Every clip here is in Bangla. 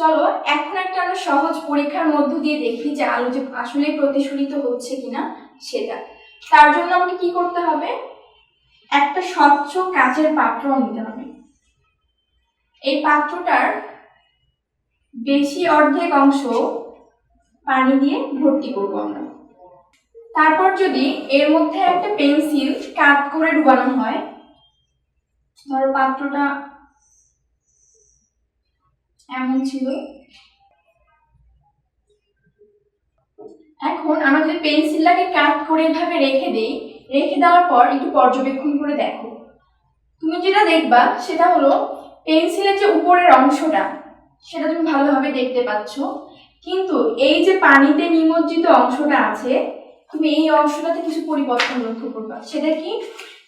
চলো, এখন একটা আমরা সহজ পরীক্ষার মধ্য দিয়ে দেখি যে আলো যে আসলে প্রতিফলিত হচ্ছে কিনা সেটা। তার জন্য আমাকে কি করতে হবে? একটা স্বচ্ছ কাচের পাত্র নিতে হবে। এই পাত্রটার বেশি অর্ধেক অংশ পানি দিয়ে ভর্তি করব আমরা। তারপর যদি এর মধ্যে একটা পেন্সিল কাট করে ডুবানো হয়, ধরো পাত্রটা এমন ছিল। এখন আমরা যদি পেন্সিলটাকে কাট করে এভাবে রেখে দেই। রেখে দেওয়ার পর একটু পর্যবেক্ষণ করে দেখো। তুমি যেটা দেখবা, সেটা হলো পেন্সিলের যে উপরের অংশটা, সেটা তুমি ভালোভাবে দেখতে পাচ্ছ। কিন্তু এই যে পানিতে নিমজ্জিত অংশটা আছে, তুমি এই অংশটাতে কিছু পরিবর্তন লক্ষ্য করবা। সেটা কি?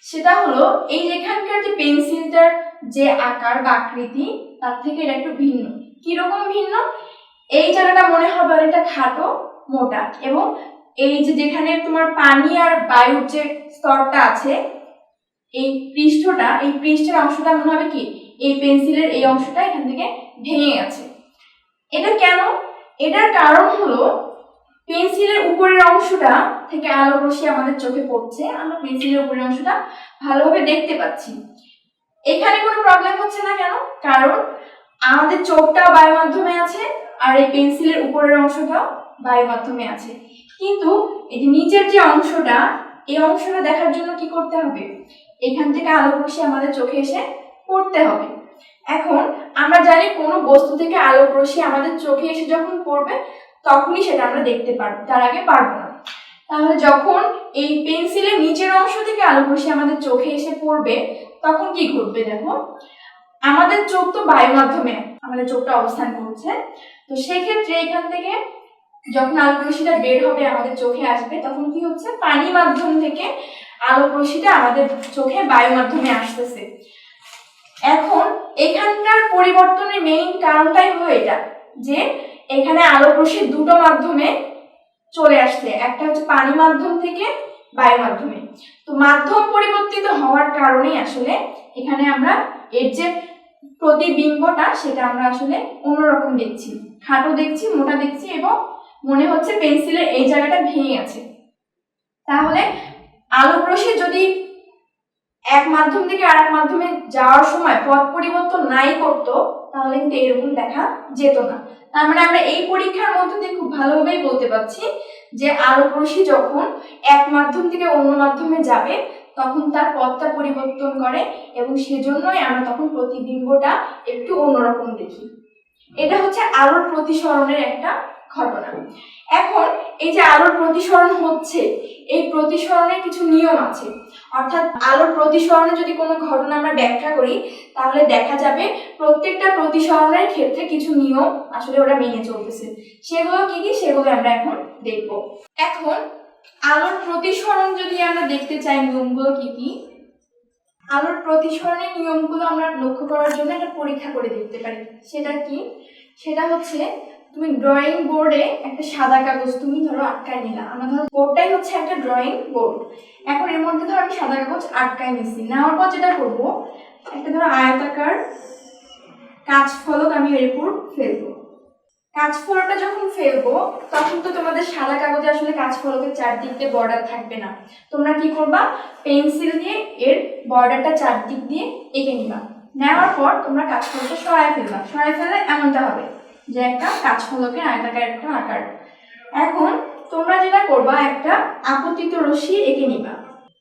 সেটা হলো এই যেখানকার যে পেন্সিলটার যে আকার বা আকৃতি তার থেকে এটা একটু ভিন্ন। কীরকম ভিন্ন? এই জায়গাটা মনে হবে অনেকটা খাটো, মোটা এবং এই যে যেখানে তোমার পানি আর বায়ুর যে স্তরটা আছে, এই পৃষ্ঠটা, এই পৃষ্ঠের অংশটা মনে হবে কি? এই পেন্সিলের এই অংশটা এখান থেকে ভেঙে গেছে। এটা কেন? এটার কারণ হলো পেন্সিলের উপরের অংশটা থেকে আলো রশ্মি আমাদের চোখে পড়ছে। আমরা পেন্সিলের উপরের অংশটা ভালোভাবে দেখতে পাচ্ছি। এখানে কোনো প্রবলেম হচ্ছে না কেন? কারণ আমাদের চোখটাও বায়ু মাধ্যমে আছে আর এই পেন্সিলের উপরের অংশটাও বায়ু মাধ্যমে আছে। কিন্তু এই যে নিচের যে অংশটা, এই অংশটা দেখার জন্য কি করতে হবে? এখান থেকে আলো রশ্মি আমাদের চোখে এসে পড়তে হবে। এখন আমরা জানি কোনো বস্তু থেকে আলোক রশ্মি আমাদের চোখে এসে যখন পড়বে, তখনই সেটা আমরা দেখতে পারব, তার আগে পারব না। তাহলে যখন এই পেন্সিলের নিচের অংশ থেকে আলোক রশ্মি আমাদের চোখে এসে পড়বে তখন কি ঘটবে দেখো? আমাদের চোখ তো বায়ু মাধ্যমে আমাদের চোখটা অবস্থান করছে। তো সেক্ষেত্রে এখান থেকে যখন আলোক রশ্মিটা বের হবে আমাদের চোখে আসবে, তখন কি হচ্ছে? পানি মাধ্যম থেকে আলোক রশ্মিটা আমাদের চোখে বায়ু মাধ্যমে আসতেছে। এখন এখানকার পরিবর্তনের মেইন কারণটাই হলো এটা, যে এখানে আলোক রশ্মি দুটো মাধ্যমে চলে আসছে। একটা হচ্ছে পানি মাধ্যম থেকে বায়ু মাধ্যমে তো মাধ্যম পরিবর্তিত হওয়ার কারণেই আসলে এখানে আমরা এর যে প্রতিবিম্বটা, সেটা আমরা আসলে অন্যরকম দেখছি। খাটো দেখছি, মোটা দেখছি এবং মনে হচ্ছে পেন্সিলের এই জায়গাটা ভেঙে গেছে। তাহলে আলোক রশ্মি যদি এক মাধ্যম থেকে আরেক মাধ্যমে যাওয়ার সময় পথ পরিবর্তন নাই করতো, তাহলে কিন্তু এরকম দেখা যেত না। তার মানে আমরা এই পরীক্ষার মধ্যে দিয়ে খুব ভালোভাবেই বলতে পারছি যে আলোক রশ্মি যখন এক মাধ্যম থেকে অন্য মাধ্যমে যাবে, তখন তার পথটা পরিবর্তন করে এবং সেজন্যই আমরা তখন প্রতিবিম্বটা একটু অন্যরকম দেখি। এটা হচ্ছে আলোর প্রতিসরণের একটা ঘটনা। এখন এই যে আলোর প্রতিসরণ হচ্ছে, এই প্রতিসরণের কিছু নিয়ম আছে। অর্থাৎ আলোর প্রতিসরণে যদি কোনো ঘটনা আমরা ব্যাখ্যা করি, তাহলে দেখা যাবে প্রত্যেকটা প্রতিসরণের ক্ষেত্রে কিছু নিয়ম আসলে ওরা মেনে চলতেছে। সেগুলো কি কি? সেগুলো আমরা এখন দেখব। এখন আলোর প্রতিসরণ যদি আমরা দেখতে চাই, নিয়মগুলো কি কি? আলোর প্রতিসরণের নিয়মগুলো আমরা লক্ষ্য করার জন্য একটা পরীক্ষা করে দেখতে পারি। সেটা কি? সেটা হচ্ছে তুমি ড্রয়িং বোর্ডে একটা সাদা কাগজ তুমি ধরো আটকায় নিলা। আমার ধরো বোর্ডটাই হচ্ছে একটা ড্রয়িং বোর্ড এখন এর মধ্যে ধরো আমি সাদা কাগজ আটকায় নিছি। নেওয়ার পর যেটা করব, একটা ধরো আয়তাকার কাজ ফলক আমি এর উপর ফেলব। কাঁচ ফলকটা যখন ফেলব, তখন তো তোমাদের সাদা কাগজে আসলে কাঁচ ফলকের চারদিক দিয়ে বর্ডার থাকবে না। তোমরা কি করবা? পেন্সিল দিয়ে এর বর্ডারটা চারদিক দিয়ে এঁকে নিবা। নেওয়ার পর তোমরা কাঁচ ফলকটা সরায় ফেলবা। সরায় ফেললে এমনটা হবে যে একটা কাঁচ ফলকের আয়তাকার একটা আকার। এখন তোমরা যেটা করবা, একটা আপতিত রশ্মি এঁকে নিবা।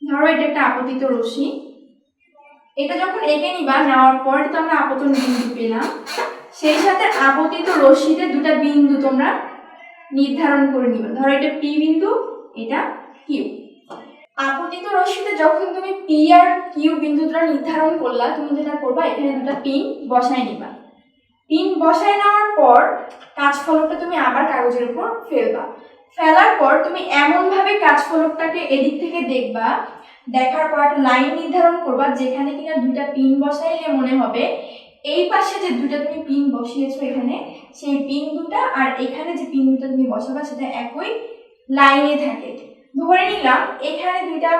ধরো এটা একটা আপতিত রশ্মি। এটা যখন এঁকে নিবা, নেওয়ার পর তো আমরা আপতন বিন্দু পেলাম। সেই সাথে আপতিত রশ্মিতে দুটা বিন্দু তোমরা নির্ধারণ করে নিবা। ধরো এটা পি বিন্দু, এটা কিউ আপতিত রশ্মিতে যখন তুমি পি আর কিউ বিন্দুটা নির্ধারণ করলা, তুমি যেটা করবা, এখানে দুটা পিন বসায় নিবা। পিন বসায় নেওয়ার পর কাঁচ ফলকটা তুমি আবার কাগজের উপর ফেলবা। ফেলার পর তুমি এমনভাবে কাঁচ ফলকটাকে এদিক থেকে দেখবা, দেখার পর একটা লাইন নির্ধারণ করবা, যেখানে কিনা দুইটা পিন বসাইলে মনে হবে এই পাশে যে দুটো তুমি পিন বসিয়েছো এখানে, সেই পিন দুটা আর এখানে যে পিন দুটো তুমি বসাবা, সেটা একই লাইনে থাকে। ধরে নিলাম, এখানে দুইটা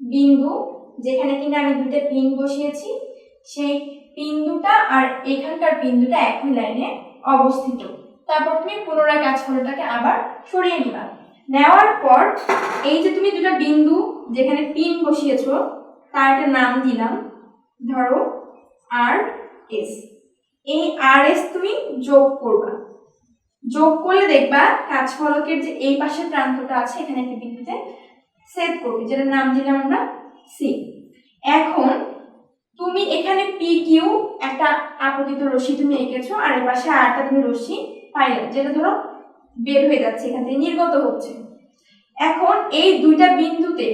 বিন্দু, যেখানে কিনা আমি দুটো পিন বসিয়েছি, সেই পিন দুটা আর এখানকার পিন দুটা একই লাইনে অবস্থিত। তারপর তুমি পুনরায় কাজ কাঁচফলটাকে আবার সরিয়ে নিবা। নেওয়ার পর, এই যে তুমি দুটো বিন্দু, যেখানে পিন বসিয়েছো, তার একটা নাম দিলাম, ধরো, আর এস। এই আর এস তুমি যোগ করবা। যোগ করলে দেখবা কাঁচ ফলকের যে এই পাশের প্রান্তটা আছে, এখানে একটা বিন্দুতে সেট করবে, যেটার নাম দিলাম আমরা সি এখন তুমি এখানে পি কিউ একটা আপতিত রশ্মি তুমি এঁকেছো, আর এর পাশে আরেকটা তুমি রশ্মি পাইলে, যেটা ধরো বের হয়ে যাচ্ছে, এখান থেকে নির্গত হচ্ছে। এখন এই দুইটা বিন্দুতে,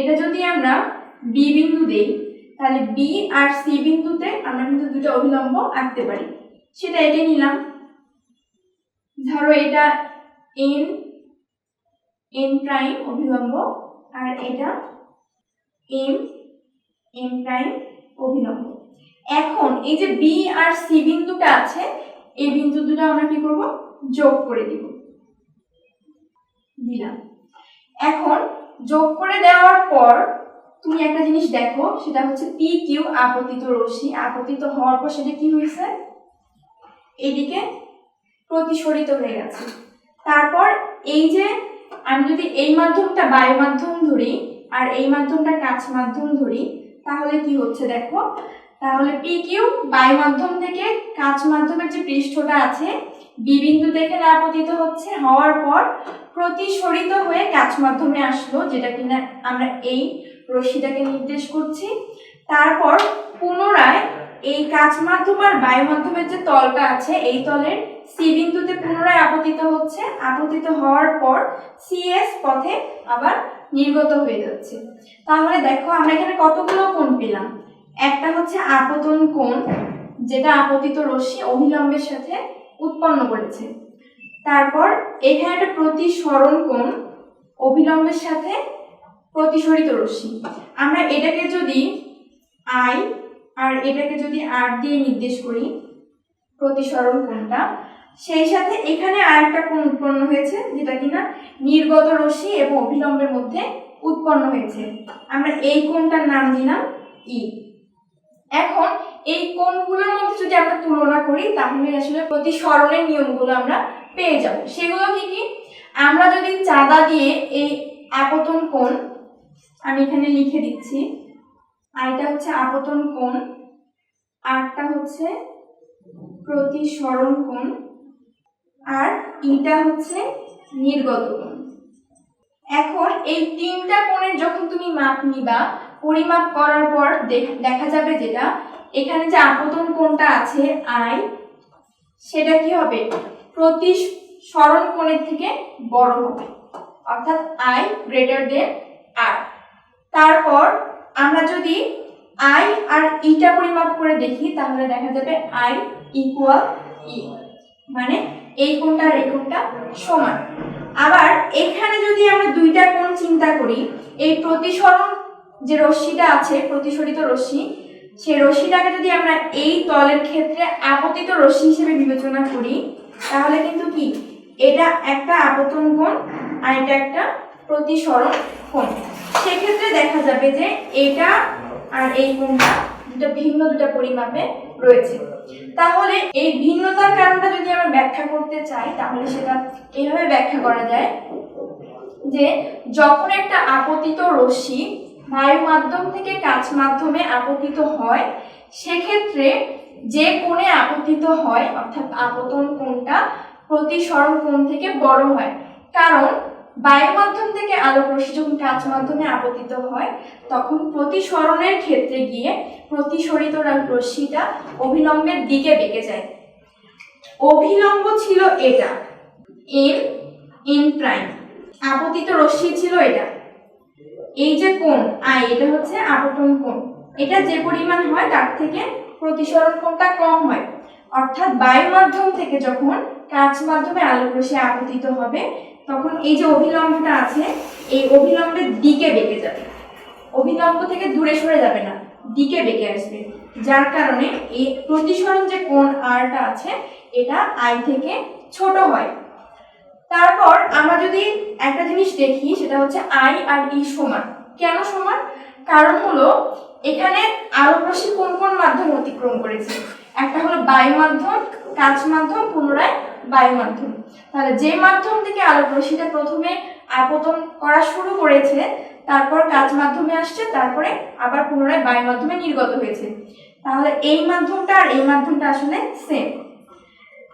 এটা যদি আমরা বি বিন্দু দেই তাহলে বি আর সি বিন্দুতে আমরা কিন্তু দুটো অভিলম্ব আঁকতে পারি। সেটা এঁকে নিলাম। ধরো এটা এন এন প্রাইম অভিলম্ব আর এটা এম এম প্রাইম অভিলম্ব। এখন এই যে বি আর সি বিন্দুটা আছে, এই বিন্দু দুটো আমরা কি করব? যোগ করে দিব। দিলাম। এখন যোগ করে দেওয়ার পর তুমি একটা জিনিস দেখো, সেটা হচ্ছে পি কিউ আপতিত রশ্মি। আপতিত হওয়ার পর সেটা কি হয়েছে? এইদিকে প্রতিসরিত হয়ে গেছে। তারপর এই যে আমি যদি এই মাধ্যমটা বায়ু মাধ্যম ধরি আর এই মাধ্যমটা কাঁচ মাধ্যম ধরি, তাহলে কি হচ্ছে দেখো? তাহলে পি কিউ বায়ু মাধ্যম থেকে কাঁচ মাধ্যমের যে পৃষ্ঠটা আছে বি বিন্দুতে এখানে আপতিত হচ্ছে, হওয়ার পর প্রতিসরিত হয়ে কাঁচ মাধ্যমে আসলো, যেটা কিনা আমরা এই রশ্মিটাকে নির্দেশ করছি। তারপর পুনরায় এই কাঁচ মাধ্যম আর বায়ু মাধ্যমের যে তলটা আছে, এই তলের সি বিন্দুতে পুনরায় আপতিত হচ্ছে। আপতিত হওয়ার পর সিএস পথে আবার নির্গত হয়ে যাচ্ছে। তাহলে দেখো, আমরা এখানে কতগুলো কোণ পেলাম? একটা হচ্ছে আপতন কোণ, যেটা আপতিত রশ্মি অভিলম্বের সাথে উৎপন্ন করেছে। তারপর এখানে একটা প্রতিসরণ কোণ, অভিলম্বের সাথে প্রতিসরিত রশ্মি। আমরা এটাকে যদি আই আর এটাকে যদি আর দিয়ে নির্দেশ করি, প্রতিসরণ কোণটা সেই সাথে এখানে আর একটা কোণ উৎপন্ন হয়েছে, যেটা কিনা নির্গত রশ্মি এবং অভিলম্বের মধ্যে উৎপন্ন হয়েছে। আমরা এই কোণটার নাম দিলাম ই এখন এই কোণগুলোর মধ্যে যদি আমরা তুলনা করি, তাহলে আসলে প্রতিসরণের নিয়মগুলো আমরা পেয়ে যাব। সেগুলো কি কি? আমরা যদি চাঁদা দিয়ে এই আপতন কোণ আমি এখানে লিখে দিচ্ছি। আইটা হচ্ছে আপতন কোণ। আরটা হচ্ছে প্রতিসরণ কোণ। আর ইটা হচ্ছে নির্গত কোণ। এখন এই তিনটা কোণের যখন তুমি মাপ নিবা, পরিমাপ করার পর দেখ- যাবে যেটা, এখানে যে আপতন কোণটা আছে, আই, সেটা কি হবে? প্রতি সরণ কোণের থেকে বড় হবে। অর্থাৎ আই গ্রেটার দেন তারপর আমরা যদি আই আর ইটা পরিমাপ করে দেখি, তাহলে দেখা যাবে আই ইকুয়াল ই মানে এই কোণটা আর এই কোণটা সমান। আবার এখানে যদি আমরা দুইটা কোণ চিন্তা করি, এই প্রতিসরণ যে রশ্মিটা আছে, প্রতিসরিত রশ্মি সেই রশ্মিটাকে যদি আমরা এই তলের ক্ষেত্রে আপতিত রশ্মি হিসেবে বিবেচনা করি, তাহলে কিন্তু কি? এটা একটা আপতন কোণ আর এটা একটা প্রতিসরণ কোণ। সেক্ষেত্রে দেখা যাবে যে এটা আর এই কোণটা দুটা ভিন্ন দুটা পরিমাপে রয়েছে। তাহলে এই ভিন্নতার কারণটা যদি আমরা ব্যাখ্যা করতে চাই, তাহলে সেটা এইভাবে ব্যাখ্যা করা যায় যে যখন একটা আপতিত রশ্মি বায়ু মাধ্যম থেকে কাঁচ মাধ্যমে আপতিত হয়, সেক্ষেত্রে যে কোণে আপতিত হয়, অর্থাৎ আপতন কোণটা প্রতিসরণ কোণ থেকে বড় হয়। কারণ বায়ু মাধ্যম থেকে আলোক রশ্মি যখন কাঁচ মাধ্যমে আপতিত হয়, তখন প্রতিসরণের ক্ষেত্রে গিয়ে প্রতিসরিত রশ্মিটা অভিলম্বের দিকে বেঁকে যায়। অভিলম্ব ছিল এটা এন এন প্রাইম। আপতিত রশ্মি ছিল এটা। এই যে কোণ, আই, এটা হচ্ছে আপতন কোণ। এটা যে পরিমাণ হয়, তার থেকে প্রতিসরণ কোণটা কম হয়। অর্থাৎ বায়ু মাধ্যম থেকে যখন কাঁচ মাধ্যমে আলোক রশ্মি আপতিত হবে তখন এই যে অভিলম্বটা আছে, এই অভিলম্বের দিকে বেঁকে যাবে। অভিলম্ব থেকে দূরে সরে যাবে না, দিকে বেঁকে আসবে। যার কারণে এই প্রতিসরণ যে কোণ আরটা আছে, এটা আই থেকে ছোট হয়। তারপর আমরা যদি একটা জিনিস দেখি, সেটা হচ্ছে আই আর ই সমান। কেন সমান? কারণ হলো, এখানে আলোক রশ্মি কোন কোন মাধ্যম অতিক্রম করেছে? একটা হলো বায়ু মাধ্যম কাঁচ মাধ্যম পুনরায় বায়ু মাধ্যম। তাহলে যে মাধ্যম থেকে আলোক রশ্মিটা প্রথমে আপতন করা শুরু করেছে, তারপর কাজ মাধ্যমে আসছে, তারপরে আবার পুনরায় বায়ু মাধ্যমে নির্গত হয়েছে। তাহলে এই মাধ্যমটা আর এই মাধ্যমটা আসলে সেম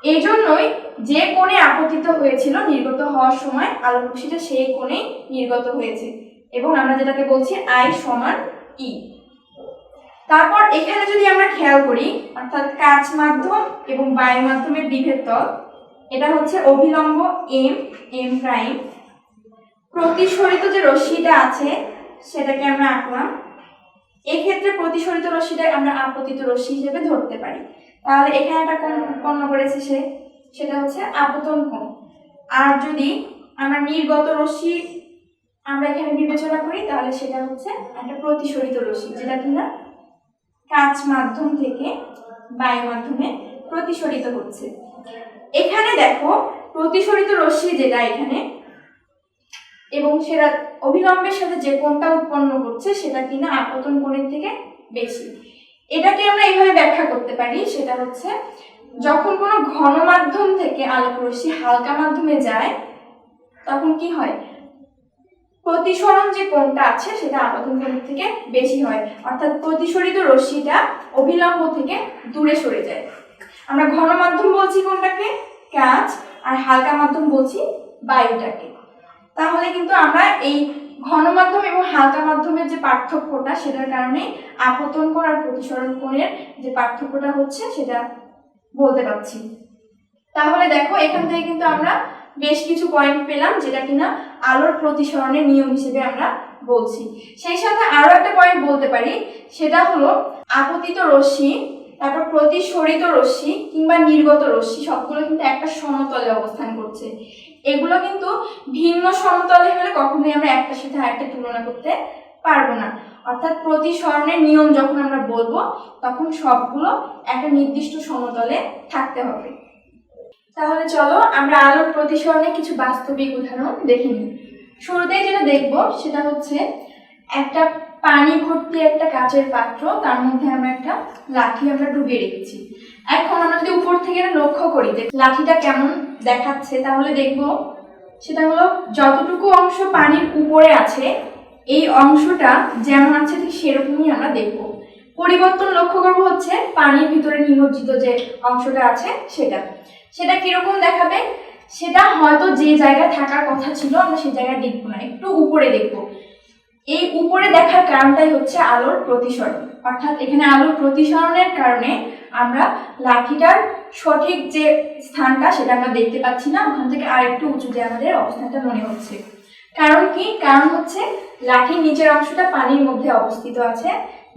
এই জন্যই যে কোণে আপতিত হয়েছিল, নির্গত হওয়ার সময় আলোক রশ্মিটা সেই কোণে নির্গত হয়েছে। এবং আমরা যেটাকে বলছি আই সমান ই। তারপর এখানে যদি আমরা খেয়াল করি, অর্থাৎ কাঁচ মাধ্যম এবং বায়ু মাধ্যমের বিভেদ তল এটা হচ্ছে অভিলম্ব এম এম প্রাইম প্রতিসরিত যে রশ্মিটা আছে, সেটাকে আমরা আঁকলাম। এক্ষেত্রে প্রতিসরিত রশ্মিটা আমরা আপতিত রশ্মি হিসেবে ধরতে পারি। তাহলে এখানে একটা কোণ উৎপন্ন করেছে সে, সেটা হচ্ছে আপতন কোণ। আর যদি আমরা নির্গত রশ্মি আমরা এখানে বিবেচনা করি, তাহলে সেটা হচ্ছে একটা প্রতিসরিত রশ্মি, যেটা কিনা কাঁচ মাধ্যম থেকে বায়ু মাধ্যমে প্রতিসরিত হচ্ছে। এখানে দেখো প্রতিসরিত রশ্মি যেটা এখানে, এবং সেটা অবিলম্বের সাথে যে কোণটা উৎপন্ন করছে সেটা কিনা আপতন কোণের থেকে বেশি। এটাকে আমরা এইভাবে ব্যাখ্যা করতে পারি, সেটা হচ্ছে যখন কোনো ঘন মাধ্যম থেকে আলোক রশ্মি হালকা মাধ্যমে যায়, তখন কি হয়? প্রতিসরণ যে কোণটা আছে সেটা আপতন কোণের থেকে বেশি হয়। অর্থাৎ প্রতিসরিত রশ্মিটা অভিলম্ব থেকে দূরে সরে যায়। আমরা ঘন মাধ্যম বলছি কোনটাকে? কাঁচ আর হালকা মাধ্যম বলছি বায়ুটাকে। তাহলে কিন্তু আমরা এই ঘন মাধ্যম এবং হালকা মাধ্যমের যে পার্থক্যটা, সেটার কারণে আপতন কোণ আর প্রতিসরণ কোণের যে পার্থক্যটা হচ্ছে, সেটা বলতে পারছি। তাহলে দেখো, এখান থেকে কিন্তু আমরা বেশ কিছু পয়েন্ট পেলাম, যেটা কিনা আলোর প্রতিসরণের নিয়ম হিসেবে আমরা বলছি। সেই সাথে আরও একটা পয়েন্ট বলতে পারি, সেটা হলো, আপতিত রশ্মি তারপর প্রতিসরিত রশ্মি কিংবা নির্গত রশ্মি, সবগুলো কিন্তু একটা সমতলে অবস্থান করছে। এগুলো কিন্তু ভিন্ন সমতলে হলে কখনোই আমরা একটার সাথে আরেকটা তুলনা করতে পারব না। অর্থাৎ প্রতিসরণের নিয়ম যখন আমরা বলব, তখন সবগুলো একটা নির্দিষ্ট সমতলে থাকতে হবে। তাহলে চলো আমরা আলোর প্রতিসরণে কিছু বাস্তবিক উদাহরণ দেখে নিই। শুরুতেই যেটা দেখব সেটা হচ্ছে একটা পানি ভর্তি একটা কাচের পাত্র, তার মধ্যে আমরা একটা লাঠি আমরা ডুবিয়ে রেখেছি। এখন আমরা যদি উপর থেকে লক্ষ্য করি যে লাঠিটা কেমন দেখাচ্ছে, তাহলে দেখব সেটা হলো যতটুকু অংশ পানির উপরে আছে, এই অংশটা যেমন আছে ঠিক সেরকমই আমরা দেখব। পরিবর্তন লক্ষ্য করব হচ্ছে পানির ভিতরে নিমজ্জিত যে অংশটা আছে সেটা। সেটা কীরকম দেখাবে? সেটা হয়তো যে জায়গায় থাকার কথা ছিল, আমরা সেই জায়গায় দেখব না, একটু উপরে দেখব। এই উপরে দেখার কারণটাই হচ্ছে আলোর প্রতিসরণ। অর্থাৎ এখানে আলোর প্রতিসরণের কারণে আমরা লাঠিটার সঠিক যে স্থানটা সেটা আমরা দেখতে পাচ্ছি না, ওখান থেকে আরেকটু উঁচুতে আমাদের অবস্থানটা মনে হচ্ছে। কারণ কি? কারণ হচ্ছে লাঠির নিচের অংশটা পানির মধ্যে অবস্থিত আছে,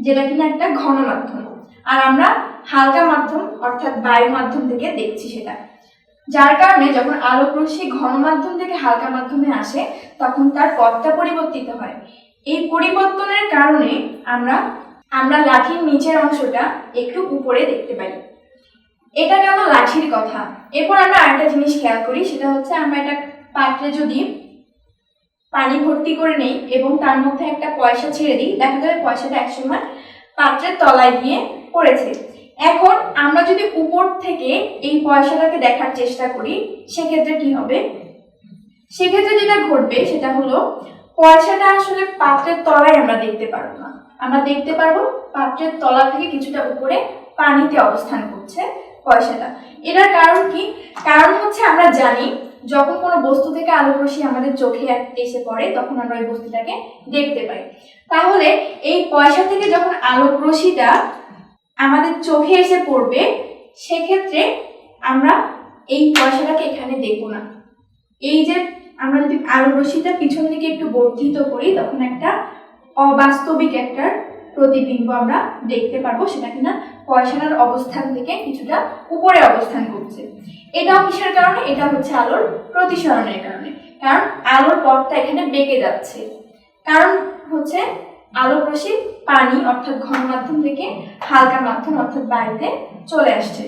যেটা কিনা একটা ঘন মাধ্যম। আর আমরা হালকা মাধ্যম, অর্থাৎ বায়ু মাধ্যম থেকে দেখছি সেটা। যার কারণে যখন আলোক রশ্মি ঘন মাধ্যম থেকে হালকা মাধ্যমে আসে, তখন তার পথটা পরিবর্তিত হয়। এই পরিবর্তনের কারণে আমরা আমরা লাঠির নিচের অংশটা একটু উপরে দেখতে পাই। এটা গেল লাঠির কথা? এরপর আমরা আরেকটা জিনিস খেয়াল করি, সেটা হচ্ছে আমরা এটা পাত্রে যদি পানি ভর্তি করে নেই এবং তার মধ্যে একটা পয়সা ছেড়ে দিই, দেখা যাবে পয়সাটা একসময় পাত্রের তলায় গিয়ে পড়েছে। এখন আমরা যদি উপর থেকে এই পয়সাটাকে দেখার চেষ্টা করি, সেক্ষেত্রে কি হবে? সেক্ষেত্রে যেটা ঘটবে, সেটা হলো পয়সাটা আসলে পাত্রের তলায় আমরা দেখতে পারব না। আমরা দেখতে পারব পাত্রের তলা থেকে কিছুটা উপরে পানিতে অবস্থান করছে পয়সাটা। এটার কারণ কি? কারণ হচ্ছে আমরা জানি, যখন কোনো বস্তু থেকে আলোক রশ্মি আমাদের চোখে এসে পড়ে, তখন আমরা ওই বস্তুটাকে দেখতে পাই। তাহলে এই পয়সা থেকে যখন আলোক রশ্মিটা আমাদের চোখে এসে পড়বে, সেক্ষেত্রে আমরা এই পয়সাটাকে এখানে দেখব না। এই যে আমরা যদি আলোক রশিটা পিছন দিকে একটু বর্ধিত করি, তখন একটা অবাস্তবিক একটা প্রতিবিম্ব আমরা দেখতে পারব। সেটা কিনা পয়সাটার অবস্থান থেকে কিছুটা উপরে অবস্থান করছে। এটাও কিসের কারণে? এটা হচ্ছে আলোর প্রতিসরণের কারণে। কারণ আলোর পথটা এখানে বেঁকে যাচ্ছে। কারণ হচ্ছে আলোক রশ্মি পানি অর্থাৎ ঘন মাধ্যম থেকে হালকা মাধ্যম অর্থাৎ বায়ুতে চলে আসছে।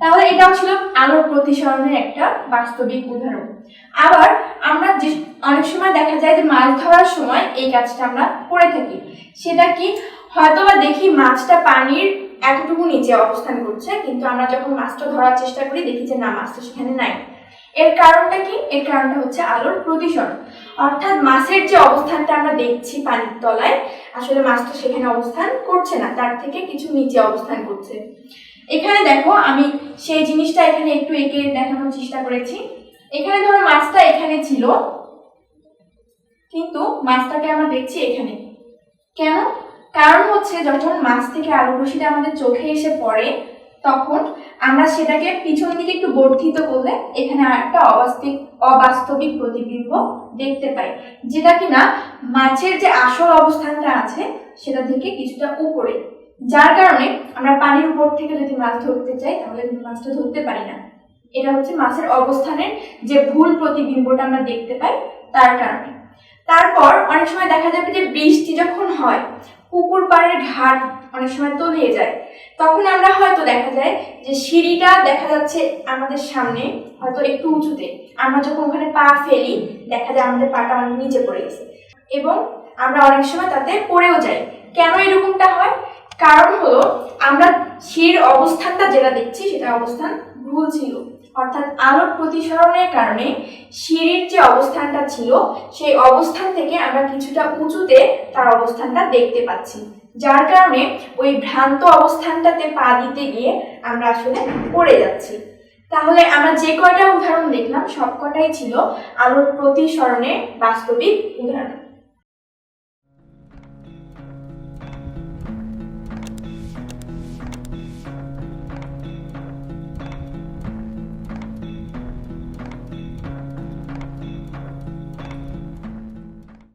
তাহলে এটাও ছিল আলোর প্রতিসরণের একটা বাস্তবিক উদাহরণ। আবার আমরা যে অনেক সময় দেখা যায় যে মাছ ধরার সময় এই কাজটা আমরা করে থাকি। সেটা কি? হয়তোবা দেখি মাছটা পানির এতটুকু নিচে অবস্থান করছে, কিন্তু আমরা যখন মাছটা ধরার চেষ্টা করি দেখি যে না, মাছটা সেখানে নাই। এর কারণটা কি? এর কারণটা হচ্ছে আলোর প্রতিসরণ। অর্থাৎ মাছের যে অবস্থানটা আমরা দেখছি পানির তলায়, আসলে মাছটা সেখানে অবস্থান করছে না, তার থেকে কিছু নিচে অবস্থান করছে। এখানে দেখো, আমি সেই জিনিসটা এখানে একটু এঁকে দেখানোর চেষ্টা করেছি। এখানে ধরো মাছটা এখানে ছিল, কিন্তু মাছটাকে আমরা দেখছি এখানে। কেন? কারণ হচ্ছে যখন মাছ থেকে আলু রশ্মিটা আমাদের চোখে এসে পড়ে, তখন আমরা সেটাকে পিছন দিকে একটু বর্ধিত করলে এখানে একটা অবাস্তবিক অবাস্তবিক প্রতিবিম্ব দেখতে পাই। যেটা কিনা মাছের যে আসল অবস্থানটা আছে, সেটা থেকে কিছুটা উপরে। যার কারণে আমরা পানির উপর থেকে যদি মাছ ধরতে চাই, তাহলে মাছটা ধরতে পারি না। এটা হচ্ছে মাছের অবস্থানের যে ভুল প্রতিবিম্বটা আমরা দেখতে পাই, তার কারণে। তারপর অনেক সময় দেখা যাবে যে বৃষ্টি যখন হয় পুকুর পাড়ের ঘাট অনেক সময় তলিয়ে যায়। তখন আমরা হয়তো দেখা যায় যে সিঁড়িটা দেখা যাচ্ছে আমাদের সামনে হয়তো একটু উঁচুতে। আমরা যখন ওখানে পা ফেলি, দেখা যায় আমাদের পাটা অনেক নিচে পড়ে গেছে। এবং আমরা অনেক সময় তাতে পড়েও যাই। কেন এরকমটা হয়? কারণ হলো আমরা সিঁড়ির অবস্থানটা যেটা দেখছি, সেটা অবস্থান ভুল ছিল। অর্থাৎ আলোর প্রতিসরণের কারণে সিঁড়ির যে অবস্থানটা ছিল, সেই অবস্থান থেকে আমরা কিছুটা উঁচুতে তার অবস্থানটা দেখতে পাচ্ছি। যার কারণে ওই ভ্রান্ত অবস্থানটাতে পা দিতে গিয়ে আমরা আসলে পড়ে যাচ্ছি। তাহলে আমরা যে কয়টা উদাহরণ দেখলাম সব কটাই ছিল আলোর প্রতিসরণের বাস্তবিক উদাহরণ।